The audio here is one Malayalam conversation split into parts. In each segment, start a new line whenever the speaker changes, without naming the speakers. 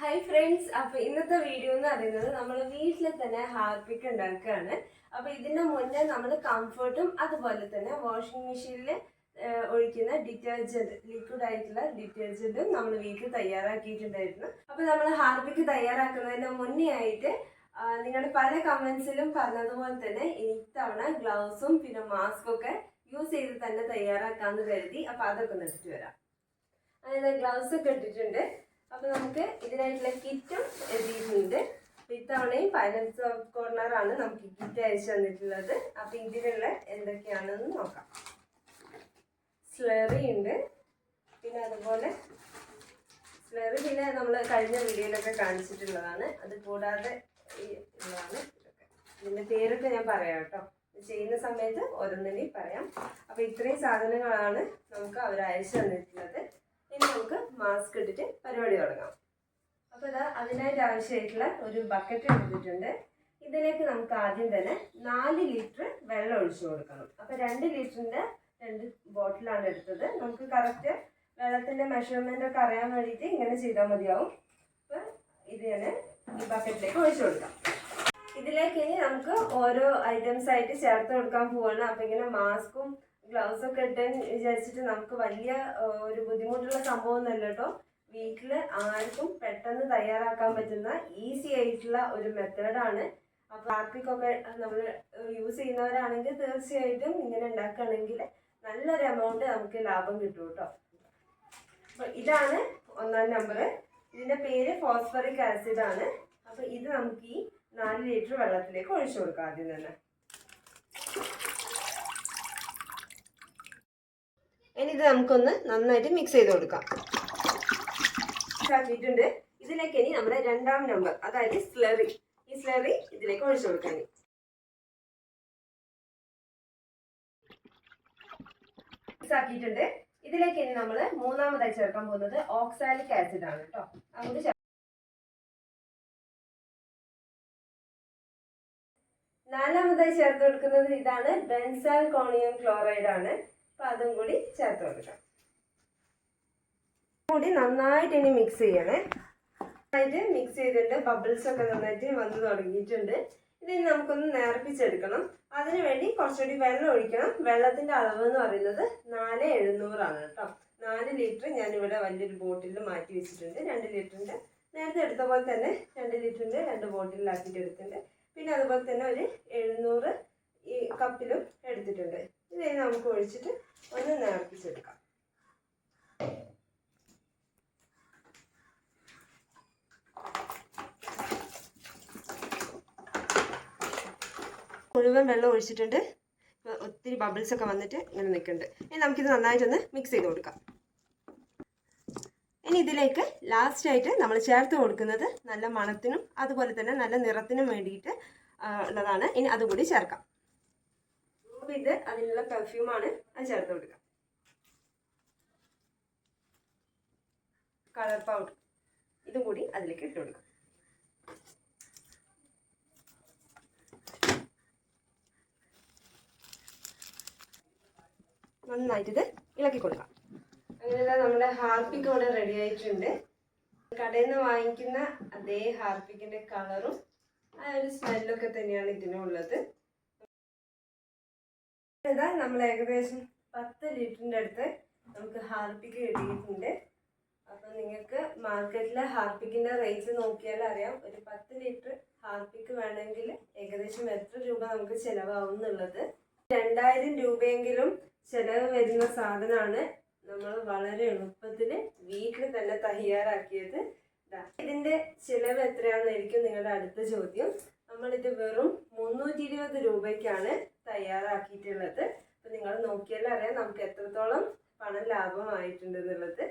ഹായ് ഫ്രണ്ട്സ് അപ്പോൾ ഇന്നത്തെ വീഡിയോ എന്ന് പറയുന്നത് നമ്മൾ വീട്ടിൽ തന്നെ ഹാർപിക് ഉണ്ടാക്കുകയാണ്. അപ്പോൾ ഇതിന്റെ മുന്നേ നമ്മൾ കംഫർട്ടും അതുപോലെ തന്നെ വാഷിംഗ് മെഷീനിൽ ഒഴിക്കുന്ന ഡിറ്റർജന്റ് ലിക്വിഡ് ആയിട്ടുള്ള ഡിറ്റർജന്റും നമ്മൾ വീട്ടിൽ തയ്യാറാക്കിയിട്ടുണ്ടായിരുന്നു. അപ്പോൾ നമ്മൾ ഹാർപിക് തയ്യാറാക്കുന്നതിന് മുന്നേ ആയിട്ട് നിങ്ങളുടെ പല കമന്റ്സിലും പറഞ്ഞതുപോലെ തന്നെ ഇത്തവണ ഗ്ലൗസും പിന്നെ മാസ്കും ഒക്കെ യൂസ് ചെയ്ത് തന്നെ തയ്യാറാക്കാന്ന് കരുതി. അപ്പൊ അതൊക്കെ ഇട്ടിട്ട് വരാം. അതായത് ഗ്ലൗസ് ഒക്കെ ഇട്ടിട്ടുണ്ട്. അപ്പൊ നമുക്ക് ഇതിനായിട്ടുള്ള കിറ്റും എഴുതിയിട്ടുണ്ട്. ഇത്തവണയും ഫൈനാൻസ് ഓഫ് കോർണർ ആണ് നമുക്ക് കിറ്റ് അയച്ചു തന്നിട്ടുള്ളത്. അപ്പൊ ഇതിലുള്ള എന്തൊക്കെയാണെന്ന് നോക്കാം. സ്ലറി ഉണ്ട്. പിന്നെ അതുപോലെ സ്ലറി പിന്നെ നമ്മൾ കഴിഞ്ഞ വീഡിയോയിലൊക്കെ കാണിച്ചിട്ടുള്ളതാണ്. അത് കൂടാതെ ഉള്ളതാണ് ഇതിന്റെ പേരൊക്കെ ഞാൻ പറയാം കേട്ടോ. ചെയ്യുന്ന സമയത്ത് ഓരോന്നിനെയും പറയാം. അപ്പൊ ഇത്രയും സാധനങ്ങളാണ് നമുക്ക് അവർ അയച്ചു തന്നിട്ടുള്ളത്. ഇനി നമുക്ക് മാസ്ക് ഇട്ടിട്ട് പരിപാടി തുടങ്ങാം. അപ്പോൾ ഇതാ അതിനായിട്ട് ആവശ്യമായിട്ടുള്ള ഒരു ബക്കറ്റ് എടുത്തിട്ടുണ്ട്. ഇതിലേക്ക് നമുക്ക് ആദ്യം തന്നെ നാല് ലിറ്റർ വെള്ളം ഒഴിച്ചു കൊടുക്കണം. അപ്പോൾ രണ്ട് ലിറ്ററിന്റെ രണ്ട് ബോട്ടിലാണ് എടുത്തത്. നമുക്ക് കറക്റ്റ് വെള്ളത്തിന്റെ മെഷർമെന്റ് ഒക്കെ അറിയാൻ വേണ്ടിയിട്ട് ഇങ്ങനെ ചെയ്താൽ മതിയാവും. അപ്പോൾ ഇത് തന്നെ ഈ ബക്കറ്റിലേക്ക് ഒഴിച്ചു കൊടുക്കാം. ഇതിലേക്ക് ഇനി നമുക്ക് ഓരോ ഐറ്റംസ് ആയിട്ട് ചേർത്ത് കൊടുക്കാൻ പോവാണ്. അപ്പം ഇങ്ങനെ മാസ്കും ഗ്ലൗസ് ഒക്കെ ഇട്ടാൻ വിചാരിച്ചിട്ട് നമുക്ക് വലിയ ഒരു ബുദ്ധിമുട്ടുള്ള സംഭവം ഒന്നല്ല കേട്ടോ. വീട്ടിൽ ആർക്കും പെട്ടെന്ന് തയ്യാറാക്കാൻ പറ്റുന്ന ഈസി ആയിട്ടുള്ള ഒരു മെത്തേഡാണ്. അപ്പോൾ ആർക്കൊക്കെ നമ്മൾ യൂസ് ചെയ്യുന്നവരാണെങ്കിൽ തീർച്ചയായിട്ടും ഇങ്ങനെ ഉണ്ടാക്കുകയാണെങ്കിൽ നല്ലൊരു എമൗണ്ട് നമുക്ക് ലാഭം കിട്ടും കേട്ടോ. അപ്പോൾ ഇതാണ് ഒന്നാം നമ്പർ ഇതിന്റെ പേര് ഫോസ്ഫറിക് ആസിഡ് ആണ്. അപ്പോൾ ഇത് നമുക്ക് ഈ നാല് ലിറ്റർ വെള്ളത്തിലേക്ക് ഒഴിച്ചു കൊടുക്കാം ആദ്യം തന്നെ. ഇനി ഇത് നമുക്കൊന്ന് നന്നായിട്ട് മിക്സ് ചെയ്ത് കൊടുക്കാം. ആക്കിയിട്ടുണ്ട് ഇതിലേക്ക് ഇനി നമ്മുടെ രണ്ടാം നമ്പർ അതായത് സ്ലറി ഈ സ്ലറി ഇതിലേക്ക് ഒഴിച്ചു കൊടുക്കാൻ ആക്കിയിട്ടുണ്ട്. ഇതിലേക്ക് ഇനി നമ്മൾ മൂന്നാമതായി ചേർക്കാൻ പോകുന്നത് ഓക്സാലിക് ആസിഡ് ആണ് കേട്ടോ. ചേർ- നാലാമതായി ചേർത്ത് കൊടുക്കുന്നത് ഇതാണ് ബെൻസാൽ കോണിയം ക്ലോറൈഡ് ആണ്. അപ്പൊ അതും കൂടി ചേർത്ത് കൊടുക്കാം. കൂടി നന്നായിട്ട് ഇനി മിക്സ് ചെയ്യണേ. നന്നായിട്ട് മിക്സ് ചെയ്തിട്ട് ബബിൾസ് ഒക്കെ നന്നായിട്ട് വന്ന് തുടങ്ങിയിട്ടുണ്ട്. ഇനി നമുക്കൊന്ന് നേർപ്പിച്ചെടുക്കണം. അതിനുവേണ്ടി കുറച്ചുകൂടി വെള്ളം ഒഴിക്കണം. വെള്ളത്തിന്റെ അളവ് എന്ന് പറയുന്നത് നാല് എഴുന്നൂറാണ് കേട്ടോ. നാല് ലിറ്റർ ഞാനിവിടെ വലിയൊരു ബോട്ടിൽ മാറ്റി വെച്ചിട്ടുണ്ട്. രണ്ട് ലിറ്ററിന്റെ നേരത്തെ എടുത്ത പോലെ തന്നെ രണ്ട് ലിറ്ററിന്റെ രണ്ട് ബോട്ടിലാക്കിയിട്ട് എടുത്തിട്ടുണ്ട്. പിന്നെ അതുപോലെ തന്നെ ഒരു എഴുന്നൂറ് ഈ കപ്പിലും എടുത്തിട്ടുണ്ട്. ഇതിനെ നമുക്ക് ഒഴിച്ചിട്ട് ഒന്ന് നേർപ്പിച്ചെടുക്കാം. മുഴുവൻ വെള്ളം ഒഴിച്ചിട്ടുണ്ട്. ഒത്തിരി ബബിൾസ് ഒക്കെ വന്നിട്ട് ഇങ്ങനെ നിൽക്കുന്നുണ്ട്. ഇനി നമുക്കിത് നന്നായിട്ടൊന്ന് മിക്സ് ചെയ്ത് കൊടുക്കാം. ഇനി ഇതിലേക്ക് ലാസ്റ്റായിട്ട് നമ്മൾ ചേർത്ത് കൊടുക്കുന്നത് നല്ല മണത്തിനും അതുപോലെ തന്നെ നല്ല നിറത്തിനും വേണ്ടിയിട്ട് ഉള്ളതാണ്. ഇനി അതുകൂടി ചേർക്കാം. ഇത് അതിനുള്ള പെർഫ്യൂമാണ് അത് ചേർത്ത് കൊടുക്കുക. കളർ പൗഡർ ഇതും കൂടി അതിലേക്ക് ഇട്ട് കൊടുക്കുക. ഇത് ഇളക്കി കൊടുക്കാം അങ്ങനെ നമ്മുടെ ഹാർപ്പിക്ക് ഇവിടെ റെഡി ആയിട്ടുണ്ട്. കടയിൽ നിന്ന് വാങ്ങിക്കുന്ന അതേ ഹാർപ്പിക്കിന്റെ കളറും ആ ഒരു സ്മെല്ലൊക്കെ തന്നെയാണ് ഇതിനുള്ളത്. ഇതാ നമ്മൾ ഏകദേശം പത്ത് ലിറ്ററിന്റെ അടുത്ത് നമുക്ക് ഹാർപ്പിക്ക് കിട്ടിയിട്ടുണ്ട്. അപ്പം നിങ്ങൾക്ക് മാർക്കറ്റിലെ ഹാർപ്പിക്കിന്റെ റേറ്റ് നോക്കിയാൽ അറിയാം. ഒരു പത്ത് ലിറ്റർ ഹാർപ്പിക്ക് വേണമെങ്കിൽ ഏകദേശം എത്ര രൂപ നമുക്ക് ചിലവാകും എന്നുള്ളത്. രണ്ടായിരം രൂപയെങ്കിലും ചിലവ് വരുന്ന സാധനമാണ് നമ്മൾ വളരെ എളുപ്പത്തിൽ വീട്ടിൽ തന്നെ തയ്യാറാക്കിയത്. ഇതിന്റെ ചിലവ് എത്രയാണെന്നായിരിക്കും നിങ്ങളുടെ അടുത്ത ചോദ്യം. നമ്മളിത് വെറും മുന്നൂറ്റി ഇരുപത് രൂപയ്ക്കാണ് തയ്യാറാക്കിയിട്ടുള്ളത്. അപ്പൊ നിങ്ങൾ നോക്കിയാൽ അറിയാം നമുക്ക് എത്രത്തോളം പണം ലാഭമായിട്ടുണ്ട് എന്നുള്ളത്.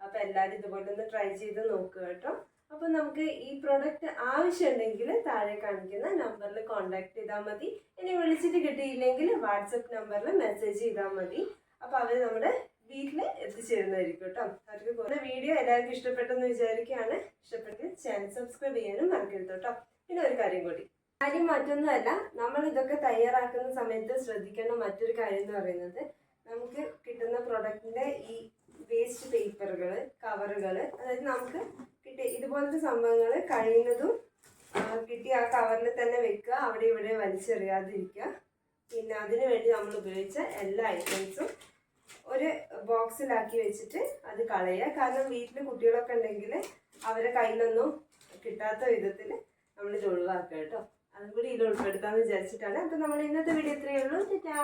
അപ്പൊ എല്ലാവരും ഇതുപോലെ ഒന്ന് ട്രൈ ചെയ്ത് നോക്കുക കേട്ടോ. അപ്പൊ നമുക്ക് ഈ പ്രോഡക്റ്റ് ആവശ്യമുണ്ടെങ്കിൽ താഴെ കാണിക്കുന്ന നമ്പറിൽ കോൺടാക്ട് ചെയ്താൽ മതി. ഇനി വിളിച്ചിട്ട് കിട്ടിയില്ലെങ്കിൽ വാട്സപ്പ് നമ്പറിൽ മെസ്സേജ് ചെയ്താൽ മതി. അപ്പൊ അവർ നമ്മുടെ വീട്ടിൽ എത്തിച്ചേരുന്നതായിരിക്കും കേട്ടോ. അവർക്ക് പോകുന്ന വീഡിയോ എല്ലാവർക്കും ഇഷ്ടപ്പെട്ടെന്ന് വിചാരിക്കുകയാണ്. ഇഷ്ടപ്പെട്ടെങ്കിൽ ചാനൽ സബ്സ്ക്രൈബ് ചെയ്യാനും മറക്കരുത് കേട്ടോ. പിന്നെ ഒരു കാര്യം കൂടി. കാര്യം മറ്റൊന്നുമല്ല നമ്മൾ ഇതൊക്കെ തയ്യാറാക്കുന്ന സമയത്ത് ശ്രദ്ധിക്കേണ്ട മറ്റൊരു കാര്യം എന്ന് പറയുന്നത് നമുക്ക് കിട്ടുന്ന പ്രൊഡക്റ്റിന്റെ ഈ വേസ്റ്റ് പേപ്പറുകൾ കവറുകൾ അതായത് നമുക്ക് കിട്ടിയ ഇതുപോലത്തെ സംഭവങ്ങൾ കഴിയുന്നതും കിട്ടി ആ കവറിൽ തന്നെ വെക്കുക അവിടെ ഇവിടെ വലിച്ചെറിയാതിരിക്കുക. പിന്നെ അതിനു വേണ്ടി നമ്മൾ ഉപയോഗിച്ച എല്ലാ ഐറ്റംസും ഒരു ബോക്സിലാക്കി വെച്ചിട്ട് അത് കളയുക. കാരണം വീട്ടിൽ കുട്ടികളൊക്കെ ഉണ്ടെങ്കിൽ അവരെ കയ്യിലൊന്നും കിട്ടാത്ത വിധത്തിൽ നമ്മൾ ഇത് ഒഴിവാക്കുക കേട്ടോ. അതും കൂടി ഇതിൽ ഉൾപ്പെടുത്താമെന്ന് വിചാരിച്ചിട്ടാണ്. അപ്പം നമ്മൾ ഇന്നത്തെ വീഡിയോ ഇത്രയേ ഉള്ളൂ. ടാ